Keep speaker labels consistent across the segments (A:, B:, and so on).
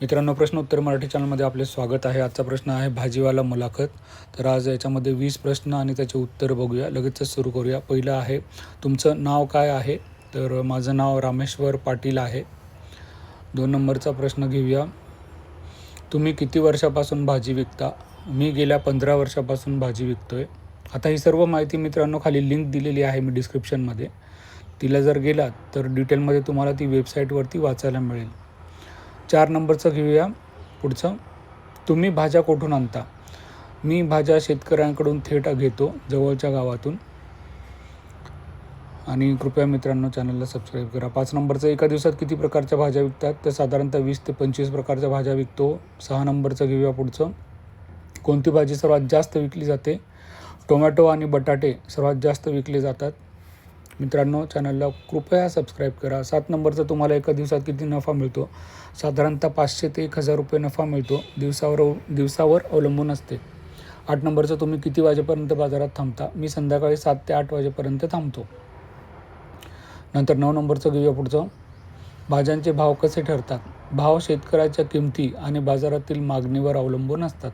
A: मित्रांनो प्रश्न उत्तर मराठी चॅनलमध्ये आपले स्वागत आहे. आजचा प्रश्न आहे भाजीवाला मुलाखत. तर आज याच्यामध्ये वीस प्रश्न आणि त्याचे उत्तर बघूया. लगेचच सुरू करूया. पहिलं आहे तुमचं नाव काय आहे? तर माझं नाव रामेश्वर पाटील आहे. दोन नंबरचा प्रश्न घेऊया. तुम्ही किती वर्षापासून भाजी विकता? मी गेल्या पंधरा वर्षापासून भाजी विकतोय. आता ही सर्व माहिती मित्रांनो खाली लिंक दिलेली आहे मी डिस्क्रिप्शनमध्ये तिला जर गेलात तर डिटेलमध्ये तुम्हाला ती वेबसाईटवरती वाचायला मिळेल. चार नंबरचं घेऊया पुढचं. तुम्ही भाज्या कुठून आणता? मी भाज्या शेतकऱ्यांकडून थेट घेतो जवळच्या गावातून. आणि कृपया मित्रांनो चॅनलला सबस्क्राईब करा. पाच नंबरचं एका दिवसात किती प्रकारच्या भाज्या विकतात? तर साधारणतः वीस ते पंचवीस प्रकारच्या भाज्या विकतो. सहा नंबरचं घेऊया पुढचं. कोणती भाजी सर्वात जास्त विकली जाते? टोमॅटो आणि बटाटे सर्वात जास्त विकले जातात. मित्रांनो चॅनलला कृपया सबस्क्राईब करा. सात नंबरचा तुम्हाला एका दिवसात किती नफा मिळतो? साधारणतः पाचशे ते एक हजार रुपये नफा मिळतो. दिवसावर दिवसावर अवलंबून असते. आठ नंबरचं तुम्ही किती वाजेपर्यंत बाजारात थांबता? मी संध्याकाळी सात ते आठ वाजेपर्यंत थांबतो. नंतर नऊ नंबरचं घेऊया पुढचं. भाज्यांचे भाव कसे ठरतात? भाव शेतकऱ्याच्या किमती आणि बाजारातील मागणीवर अवलंबून असतात.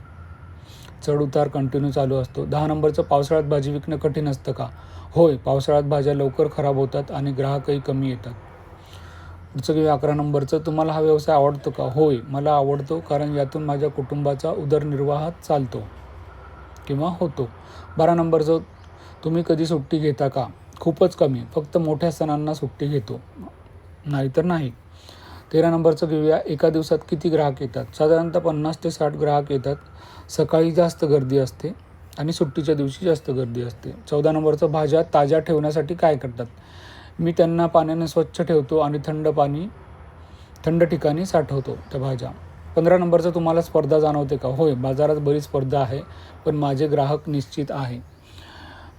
A: चढउतार कंटिन्यू चालू असतो. दहा नंबरचं पावसाळ्यात भाजी विकणं कठीण असतं का? होय पावसाळ्यात भाज्या लवकर खराब होतात आणि ग्राहकही कमी येतात. पुढचं की अकरा नंबरचं. तुम्हाला हा व्यवसाय आवडतो का? होय मला आवडतो कारण यातून माझ्या कुटुंबाचा उदरनिर्वाह चालतो किंवा होतो. बारा नंबरचं. तुम्ही कधी सुट्टी घेता का? खूपच कमी. फक्त मोठ्या सणांना सुट्टी घेतो. नाहीतर नाही. तेरा नंबरचं घेऊया. एका दिवसात किती ग्राहक येतात? साधारणतः पन्नास ते साठ ग्राहक येतात. सकाळी जास्त गर्दी असते आणि सुट्टीच्या दिवशी जास्त गर्दी असते. चौदा नंबरचं भाज्या ताज्या ठेवण्यासाठी काय करतात? मी त्यांना पाण्याने स्वच्छ ठेवतो आणि थंड पाणी थंड ठिकाणी साठवतो त्या भाज्या. पंधरा नंबरचं तुम्हाला स्पर्धा जाणवते का? होय बाजारात बरीच स्पर्धा आहे पण माझे ग्राहक निश्चित आहे.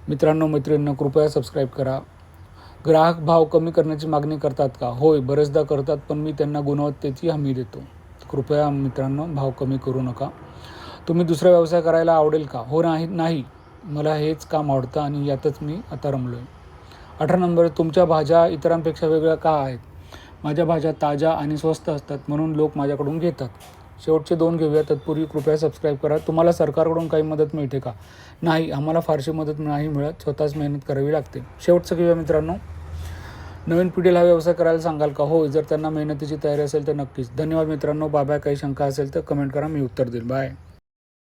A: मित्रांनो मैत्रिणींना कृपया सबस्क्राईब करा. ग्राहक भाव कमी करण्याची मागणी करतात का? होय बरेचदा करतात पण मी त्यांना गुणवत्तेची हमी देतो. कृपया मित्रांनो भाव कमी करू नका. तुम्ही दुसरा व्यवसाय करायला आवडेल का? हो नाही नाही. मला हेच काम आवडतं आणि यातच मी आता रमलो आहे अठरा नंबर तुमच्या भाज्या इतरांपेक्षा वेगळ्या का आहेत? माझ्या भाज्या ताज्या आणि स्वस्त असतात म्हणून लोक माझ्याकडून घेतात. शेवटचे दोन घेऊया तत्पूर्वी कृपया सबस्क्राईब करा. तुम्हाला सरकारकडून काही मदत मिळते का? नाही आम्हाला फारशी मदत नाही मिळत. स्वतःच मेहनत करावी लागते. शेवटचं घेऊया मित्रांनो. नवीन पिढीला हा व्यवसाय करायला सांगाल का? हो जर त्यांना मेहनतीची तयारी असेल तर नक्कीच. धन्यवाद मित्रांनो. बाबा काही शंका असेल तर कमेंट करा. मी उत्तर देईल बाय